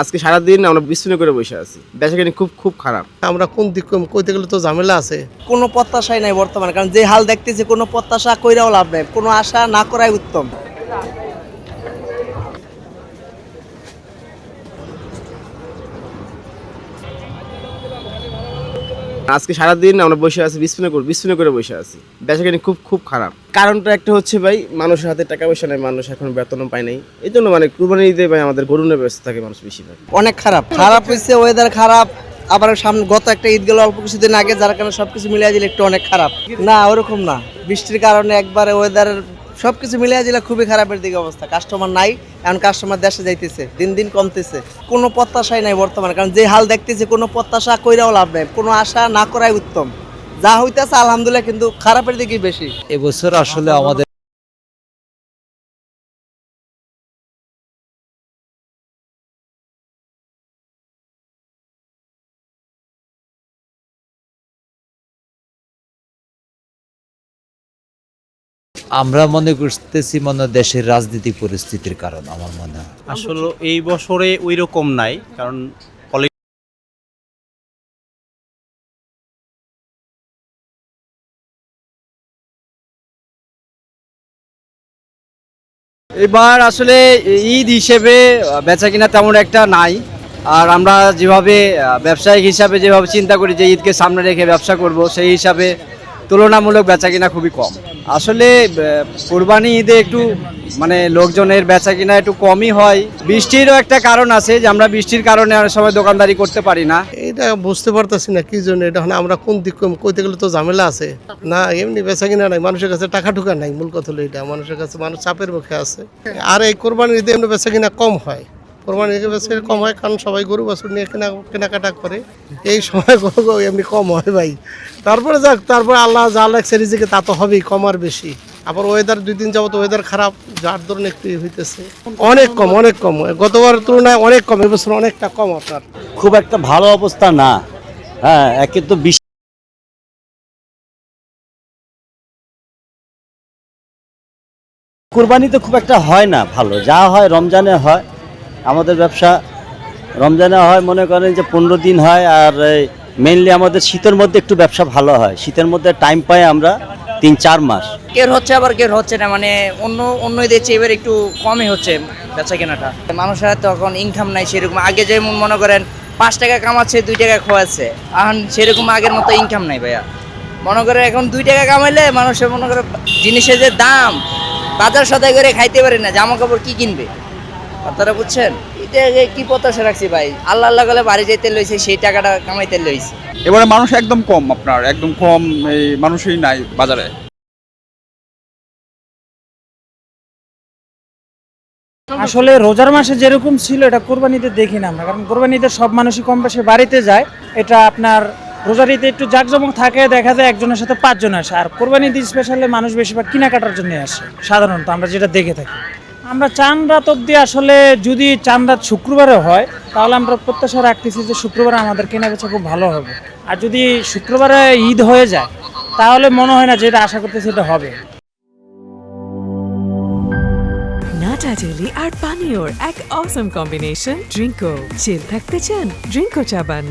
আজকে সারাদিন আমরা বিশ্বনে করে বসে আছি। বেচাকেনি খুব খুব খারাপ। আমরা কোন দিক কইতে গেলে তো ঝামেলা আছে। কোনো প্রত্যাশাই নাই বর্তমানে কারণ যে হাল দেখতেছি কোনো প্রত্যাশা কইরাও লাভ নাই কোনো আশা না করাই উত্তম। আজকে সারাদিন আমরা বসে আছি, বিছুনে করে বিছুনে করে বসে আছি। বেচাকেনি খুব খুব খারাপ। কারণটা একটা হচ্ছে ভাই, মানুষের হাতে টাকা পয়সা নেই, মানুষ এখন বেতনও পায় নাই। এই জন্য মানে কুরবানি দিতে ভাই আমাদের গরু নিয়ে ব্যস্ত থাকে মানুষ বেশিরভাগ। অনেক খারাপ। খারাপ হয়েছে ওয়েদার খারাপ। আবার সামনে গত একটা ঈদ গেল, অল্প কিছুদিন আগে যার কারণে সবকিছু মিলিয়ে দিলে একটু অনেক খারাপ। না, ওরকম না। বৃষ্টির কারণে একবারে ওয়েদারের সবকিছু মিলিয়ে জেলা খুবই খারাপের দিকে অবস্থা। কাস্টমার নাই, এখন কাস্টমার দেশে যাইতেছে, দিন দিন কমতেছে। কোনো প্রত্যাশাই নাই বর্তমানে, কারণ যে হাল দেখতেছে, কোনো প্রত্যাশা কইরাও লাভ নাই। কোনো আশা না করাই উত্তম। যা হইতেছে, আলহামদুলিল্লাহ, কিন্তু খারাপের দিকেই বেশি। এবছর আসলে আমাদের আমরা মনে করতেছি মনে দেশের রাজনৈতিক পরিস্থিতির কারণ আমার মনে হয়। আসলে এই বছরে ওই রকম নাই কারণ এবার আসলে ঈদ হিসেবে বেচা কিনা তেমন একটা নাই। আর আমরা যেভাবে আহ, ব্যবসায়িক হিসাবে যেভাবে চিন্তা করি যে ঈদকে সামনে রেখে ব্যবসা করব সেই হিসাবে তুলনামূলক বেচা কিনা খুবই কম। আসলে কোরবানি ঈদে একটু মানে লোকজনের বেচা কিনা একটু কমই হয়। বৃষ্টিরও একটা কারণ আছে যে আমরা বৃষ্টির কারণে অনেক সময় দোকানদারি করতে পারি না। এটা বুঝতে পারতেছি না কি জন্য, এটা আমরা কোন দিক কইতে গেলে তো ঝামেলা আছে। না, এমনি বেচা কিনা নাই, মানুষের কাছে টাকা টুকা নাই, মূল কথা হলো এটা, মানুষের কাছে মানুষ চাপের মুখে আছে। আর এই কোরবানির ঈদে এমনি বেচা কিনা কম হয়। কোরবানির বেচা কম হয় কারণ সবাই গরু বাছুর নিয়ে কেনা কেনাকাটা করে। এই সময় এমনি কম হয় ভাই। তারপরে যাক, তারপরে আল্লাহ যা লাগছে রিজিকে তা তো হবেই, কম আর বেশি। আবার ওয়েদার দুই দিন যাবত ওয়েদার খারাপ, যার ধরনের একটু হইতেছে। অনেক কম অনেক কম। গতবার তুলনায় অনেক কম, এবছর অনেকটা কম আপনার। খুব একটা ভালো অবস্থা না। হ্যাঁ একে তো বিশ কুরবানিতে খুব একটা হয় না ভালো। যা হয় রমজানে হয়। আমাদের ব্যবসা রমজানে হয়, মনে করেন যে পনেরো দিন হয়, আর মেনলি আমাদের শীতের মধ্যে একটু ব্যবসা ভালো হয়। শীতের মধ্যে টাইম পাই আমরা তিন চার মাস। কের হচ্ছে, আবার কের হচ্ছে না মানে অন্য অন্য দেশে এবার একটু কমই হচ্ছে বেচা কেনাটা। মানুষের তখন ইনকাম নাই সেরকম। আগে যেমন মনে করেন পাঁচ টাকা কামাচ্ছে, দুই টাকা খোয়াচ্ছে, এখন সেরকম আগের মতো ইনকাম নাই ভাইয়া। মনে করে এখন দুই টাকা কামাইলে মানুষের মনে করে জিনিসের যে দাম, বাজার সদাই করে খাইতে পারে না জামা কাপড় কি কিনবে? আপনারা বুঝছেন? এটা কি প্রত্যাশা রাখছি ভাই? আল্লাহ আল্লাহ গেলে বাড়ি যাইতে লইছে সেই টাকাটা কামাইতে লইছে। এবারে মানুষ একদম কম আপনার একদম কম এই মানুষই নাই বাজারে। আসলে রোজার মাসে যেরকম ছিল এটা কোরবানিতে দেখি না আমরা কারণ কোরবানিতে সব মানুষই কম বেশি বাড়িতে যায়। এটা আপনার রোজার ঈদে একটু জাঁকজমক থাকে দেখা যায় একজনের সাথে পাঁচজন আসে আর কোরবানি ঈদ স্পেশালি মানুষ বেশিরভাগ কেনাকাটার জন্য আসে সাধারণত আমরা যেটা দেখে থাকি। আমরা চান রাত অব্দি আসলে যদি চান রাত শুক্রবারে হয়, তাহলে আমরা প্রত্যাশা রাখতেছি যে শুক্রবারে আমাদের কেনা বেচা খুব ভালো হবে। আর যদি শুক্রবারে ঈদ হয়ে যায়, তাহলে মনে হয় না যেটা আশা করতেছি এটা হবে। নাটা ডেলি আর পানীয়র এক অসম কম্বিনেশন ড্রিঙ্কো চিল থাকতে চান ড্রিঙ্কো চাবান